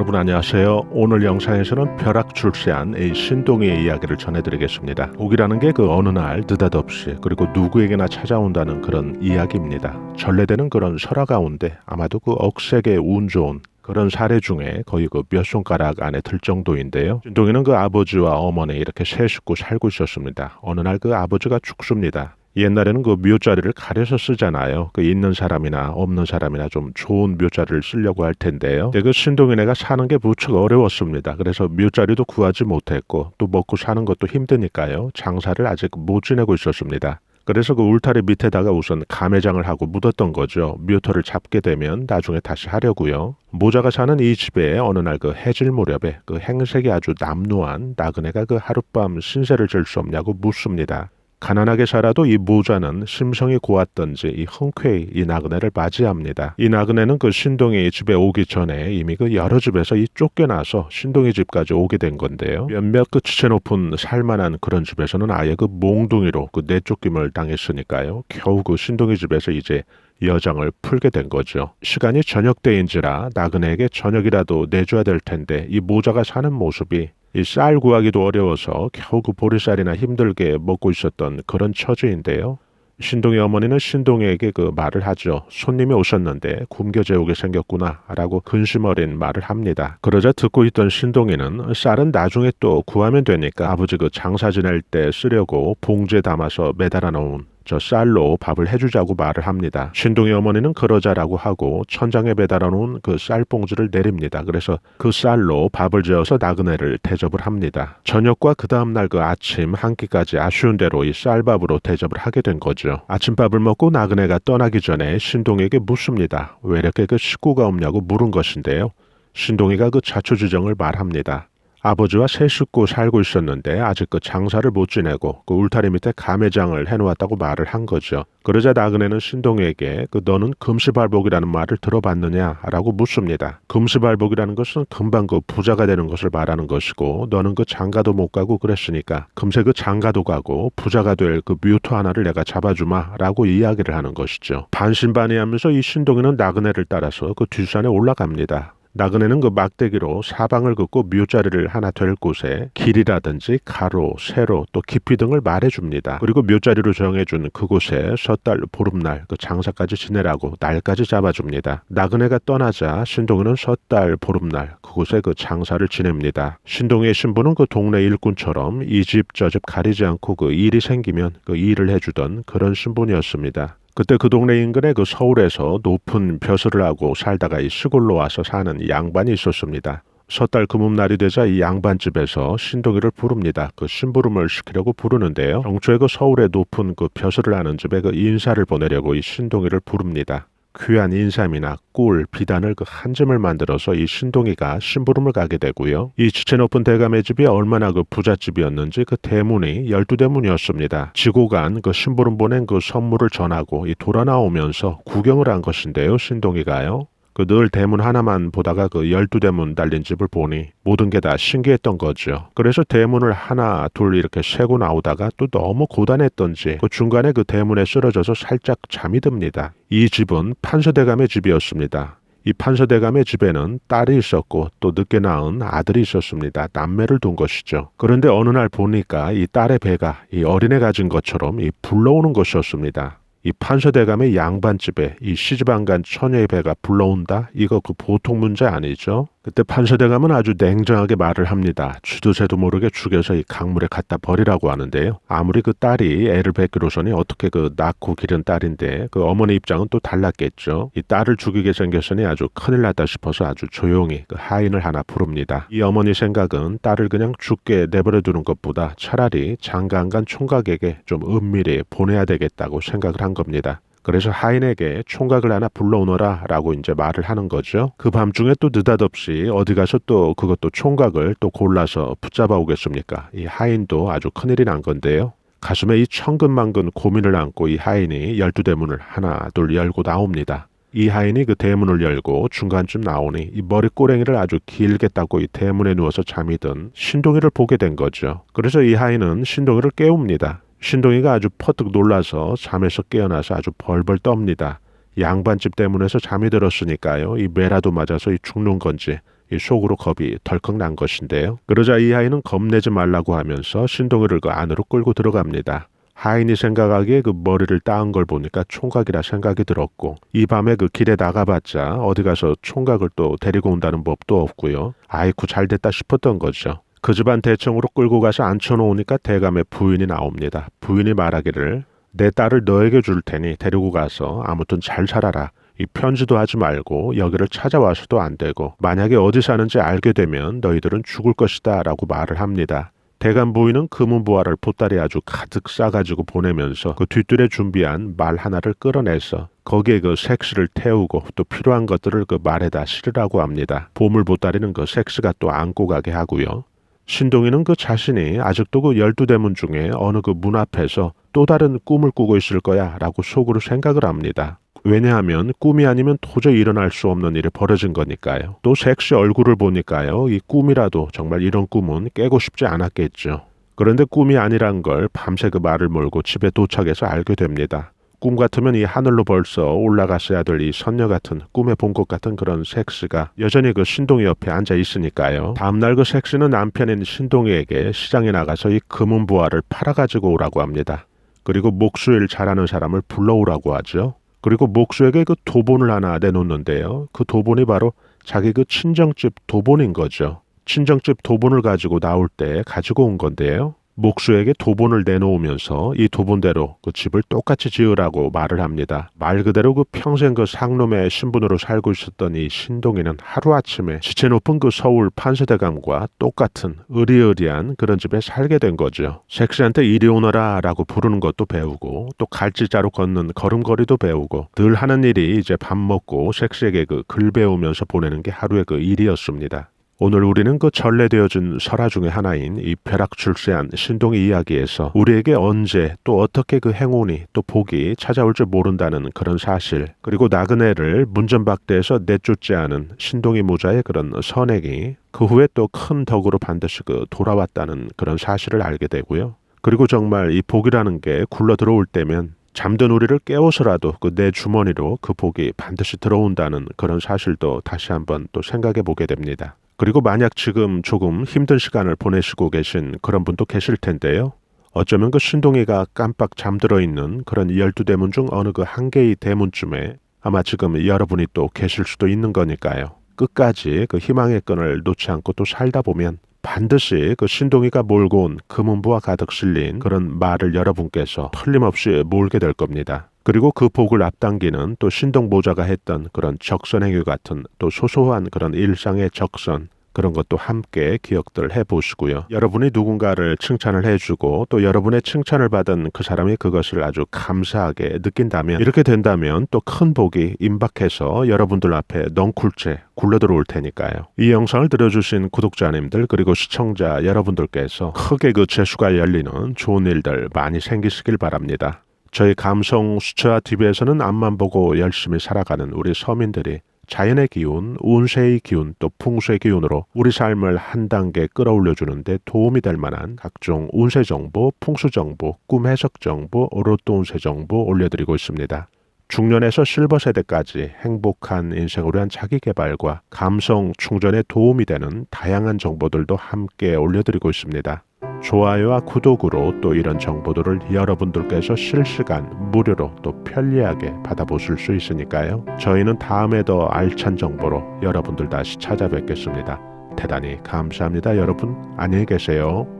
여러분 안녕하세요. 오늘 영상에서는 벼락 출세한 이 신동이의 이야기를 전해드리겠습니다. 복이라는 게 그 어느 날 느닷없이 그리고 누구에게나 찾아온다는 그런 이야기입니다. 전래되는 그런 설화 가운데 아마도 그 억세게 운 좋은 그런 사례 중에 거의 그 몇 손가락 안에 들 정도인데요. 신동이는 그 아버지와 어머니 이렇게 세 식구 살고 있었습니다. 어느 날 그 아버지가 죽습니다. 옛날에는 그 묘자리를 가려서 쓰잖아요. 그 있는 사람이나 없는 사람이나 좀 좋은 묘자리를 쓰려고 할 텐데요. 그 신동이네가 사는 게 무척 어려웠습니다. 그래서 묘자리도 구하지 못했고 또 먹고 사는 것도 힘드니까요. 장사를 아직 못 지내고 있었습니다. 그래서 그 울타리 밑에다가 우선 감회장을 하고 묻었던 거죠. 묘터를 잡게 되면 나중에 다시 하려고요. 모자가 사는 이 집에 어느 날 그 해질 무렵에 그 행색이 아주 남루한 나그네가 그 하룻밤 신세를 질 수 없냐고 묻습니다. 가난하게 살아도 이 모자는 심성이 고왔던지 이 흔쾌히 이 나그네를 맞이합니다. 이 나그네는 그 신동이 집에 오기 전에 이미 그 여러 집에서 이 쫓겨나서 신동이 집까지 오게 된 건데요. 몇몇 그 지체 높은 살만한 그런 집에서는 아예 그 몽둥이로 그 내쫓김을 당했으니까요. 겨우 그 신동이 집에서 이제 여정을 풀게 된 거죠. 시간이 저녁 때인지라 나그네에게 저녁이라도 내줘야 될 텐데 이 모자가 사는 모습이 이 쌀 구하기도 어려워서 겨우 그 보리쌀이나 힘들게 먹고 있었던 그런 처지인데요. 신동의 어머니는 신동에게 그 말을 하죠. 손님이 오셨는데 굶겨 재우게 생겼구나 라고 근심 어린 말을 합니다. 그러자 듣고 있던 신동이는 쌀은 나중에 또 구하면 되니까 아버지 그 장사 지낼 때 쓰려고 봉지에 담아서 매달아 놓은 저 쌀로 밥을 해주자고 말을 합니다. 신동의 어머니는 그러자라고 하고 천장에 배달아 놓은 그 쌀봉지를 내립니다. 그래서 그 쌀로 밥을 지어서 나그네를 대접을 합니다. 저녁과 그 다음날 그 아침 한 끼까지 아쉬운 대로 이 쌀밥으로 대접을 하게 된 거죠. 아침밥을 먹고 나그네가 떠나기 전에 신동에게 묻습니다. 왜 이렇게 그 식구가 없냐고 물은 것인데요. 신동이가 그 자초지정을 말합니다. 아버지와 세 식구 살고 있었는데 아직 그 장사를 못 지내고 그 울타리 밑에 감회장을 해놓았다고 말을 한 거죠. 그러자 나그네는 신동에게 그 너는 금시발복이라는 말을 들어봤느냐라고 묻습니다. 금시발복이라는 것은 금방 그 부자가 되는 것을 말하는 것이고 너는 그 장가도 못 가고 그랬으니까 금세 그 장가도 가고 부자가 될그 묘토 하나를 내가 잡아주마라고 이야기를 하는 것이죠. 반신반의하면서 이 신동이는 나그네를 따라서 그 뒷산에 올라갑니다. 나그네는 그 막대기로 사방을 긋고 묘자리를 하나 될 곳에 길이라든지 가로, 세로, 또 깊이 등을 말해줍니다. 그리고 묘자리로 정해준 그곳에 섣달 보름날 그 장사까지 지내라고 날까지 잡아줍니다. 나그네가 떠나자 신동이는 섣달 보름날 그곳에 그 장사를 지냅니다. 신동의 신부는 그 동네 일꾼처럼 이 집 저 집 가리지 않고 그 일이 생기면 그 일을 해주던 그런 신분이었습니다. 그때 그 동네 인근에 그 서울에서 높은 벼슬을 하고 살다가 이 시골로 와서 사는 양반이 있었습니다. 섣달 금음날이 되자 이 양반집에서 신동이를 부릅니다. 그 심부름을 시키려고 부르는데요. 정초에 그 서울에 높은 그 벼슬을 하는 집에 그 인사를 보내려고 이 신동이를 부릅니다. 귀한 인삼이나 꿀, 비단을 그 한 점을 만들어서 이 신동이가 심부름을 가게 되고요. 이 지체 높은 대감의 집이 얼마나 그 부잣집이었는지 그 대문이 열두 대문이었습니다. 지고 간 그 심부름 보낸 그 선물을 전하고 이 돌아 나오면서 구경을 한 것인데요. 신동이가요. 그 늘 대문 하나만 보다가 그 열두 대문 달린 집을 보니 모든 게 다 신기했던 거죠. 그래서 대문을 하나 둘 이렇게 세고 나오다가 또 너무 고단했던지 그 중간에 그 대문에 쓰러져서 살짝 잠이 듭니다. 이 집은 판서대감의 집이었습니다. 이 판서대감의 집에는 딸이 있었고 또 늦게 낳은 아들이 있었습니다. 남매를 둔 것이죠. 그런데 어느 날 보니까 이 딸의 배가 이 어린애 가진 것처럼 이 불러오는 것이었습니다. 이 판서대감의 양반집에 이 시집안간 처녀의 배가 불러온다? 이거 그 보통 문제 아니죠? 그때 판서대감은 아주 냉정하게 말을 합니다. 쥐도 새도 모르게 죽여서 이 강물에 갖다 버리라고 하는데요. 아무리 그 딸이 애를 뵙기로서니 어떻게 그 낳고 기른 딸인데 그 어머니 입장은 또 달랐겠죠. 이 딸을 죽이게 생겼으니 아주 큰일 났다 싶어서 아주 조용히 그 하인을 하나 부릅니다. 이 어머니 생각은 딸을 그냥 죽게 내버려 두는 것보다 차라리 장가안간 총각에게 좀 은밀히 보내야 되겠다고 생각을 한 겁니다. 그래서 하인에게 총각을 하나 불러오너라 라고 이제 말을 하는 거죠. 그 밤중에 또 느닷없이 어디 가서 또 그것도 총각을 또 골라서 붙잡아 오겠습니까? 이 하인도 아주 큰일이 난 건데요. 가슴에 이 천근만근 고민을 안고 이 하인이 열두 대문을 하나 둘 열고 나옵니다. 이 하인이 그 대문을 열고 중간쯤 나오니 이 머리 꼬랭이를 아주 길게 따고 이 대문에 누워서 잠이 든 신동이를 보게 된 거죠. 그래서 이 하인은 신동이를 깨웁니다. 신동이가 아주 퍼뜩 놀라서 잠에서 깨어나서 아주 벌벌 떱니다. 양반집 때문에서 잠이 들었으니까요. 이 매라도 맞아서 이 죽는 건지 이 속으로 겁이 덜컥 난 것인데요. 그러자 이 아이는 겁내지 말라고 하면서 신동이를 그 안으로 끌고 들어갑니다. 하인이 생각하기에 그 머리를 따은 걸 보니까 총각이라 생각이 들었고 이 밤에 그 길에 나가봤자 어디 가서 총각을 또 데리고 온다는 법도 없고요. 아이쿠 잘 됐다 싶었던 거죠. 그 집안 대청으로 끌고 가서 앉혀놓으니까 대감의 부인이 나옵니다. 부인이 말하기를 내 딸을 너에게 줄 테니 데리고 가서 아무튼 잘 살아라. 이 편지도 하지 말고 여기를 찾아와서도 안 되고 만약에 어디 사는지 알게 되면 너희들은 죽을 것이다 라고 말을 합니다. 대감 부인은 금은보화를 보따리 아주 가득 싸가지고 보내면서 그 뒷뜰에 준비한 말 하나를 끌어내서 거기에 그 섹스를 태우고 또 필요한 것들을 그 말에다 실으라고 합니다. 보물 보따리는 그 섹스가 또 안고 가게 하고요. 신동이는 그 자신이 아직도 그 열두 대문 중에 어느 그 문 앞에서 또 다른 꿈을 꾸고 있을 거야 라고 속으로 생각을 합니다. 왜냐하면 꿈이 아니면 도저히 일어날 수 없는 일이 벌어진 거니까요. 또 섹시 얼굴을 보니까요. 이 꿈이라도 정말 이런 꿈은 깨고 싶지 않았겠죠. 그런데 꿈이 아니란 걸 밤새 그 말을 몰고 집에 도착해서 알게 됩니다. 꿈 같으면 이 하늘로 벌써 올라갔어야 될 이 선녀 같은 꿈에 본 것 같은 그런 섹스가 여전히 그 신동이 옆에 앉아 있으니까요. 다음날 그 섹스는 남편인 신동이에게 시장에 나가서 이 금은 부화를 팔아가지고 오라고 합니다. 그리고 목수일 잘하는 사람을 불러오라고 하죠. 그리고 목수에게 그 도본을 하나 내놓는데요. 그 도본이 바로 자기 그 친정집 도본인 거죠. 친정집 도본을 가지고 나올 때 가지고 온 건데요. 목수에게 도본을 내놓으면서 이 도본대로 그 집을 똑같이 지으라고 말을 합니다. 말 그대로 그 평생 그 상놈의 신분으로 살고 있었던 이 신동이는 하루아침에 지체 높은 그 서울 판서대감과 똑같은 의리의리한 그런 집에 살게 된 거죠. 섹시한테 이리 오너라 라고 부르는 것도 배우고 또 갈지자로 걷는 걸음걸이도 배우고 늘 하는 일이 이제 밥 먹고 섹시에게 그 글 배우면서 보내는 게 하루의 그 일이었습니다. 오늘 우리는 그 전래되어진 설화 중의 하나인 이 벼락 출세한 신동의 이야기에서 우리에게 언제 또 어떻게 그 행운이 또 복이 찾아올 줄 모른다는 그런 사실 그리고 나그네를 문전박대에서 내쫓지 않은 신동이 모자의 그런 선행이 그 후에 또 큰 덕으로 반드시 그 돌아왔다는 그런 사실을 알게 되고요. 그리고 정말 이 복이라는 게 굴러 들어올 때면 잠든 우리를 깨워서라도 그 내 주머니로 그 복이 반드시 들어온다는 그런 사실도 다시 한번 또 생각해 보게 됩니다. 그리고 만약 지금 조금 힘든 시간을 보내시고 계신 그런 분도 계실 텐데요. 어쩌면 그 신동이가 깜빡 잠들어 있는 그런 열두 대문 중 어느 그 한 개의 대문쯤에 아마 지금 여러분이 또 계실 수도 있는 거니까요. 끝까지 그 희망의 끈을 놓지 않고 또 살다 보면 반드시 그 신동이가 몰고 온 금은부와 가득 실린 그런 말을 여러분께서 틀림없이 몰게 될 겁니다. 그리고 그 복을 앞당기는 또 신동 모자가 했던 그런 적선행위 같은 또 소소한 그런 일상의 적선 그런 것도 함께 기억들 해 보시고요. 여러분이 누군가를 칭찬을 해주고 또 여러분의 칭찬을 받은 그 사람이 그것을 아주 감사하게 느낀다면 이렇게 된다면 또 큰 복이 임박해서 여러분들 앞에 넝쿨째 굴러들어올 테니까요. 이 영상을 들어주신 구독자님들 그리고 시청자 여러분들께서 크게 그 재수가 열리는 좋은 일들 많이 생기시길 바랍니다. 저희 감성 수채화 TV에서는 앞만 보고 열심히 살아가는 우리 서민들이 자연의 기운, 운세의 기운, 또 풍수의 기운으로 우리 삶을 한 단계 끌어올려 주는데 도움이 될 만한 각종 운세 정보, 풍수 정보, 꿈 해석 정보, 로또 운세 정보 올려드리고 있습니다. 중년에서 실버 세대까지 행복한 인생을 위한 자기 개발과 감성 충전에 도움이 되는 다양한 정보들도 함께 올려드리고 있습니다. 좋아요와 구독으로 또 이런 정보들을 여러분들께서 실시간 무료로 또 편리하게 받아보실 수 있으니까요. 저희는 다음에 더 알찬 정보로 여러분들 다시 찾아뵙겠습니다. 대단히 감사합니다. 여러분 안녕히 계세요.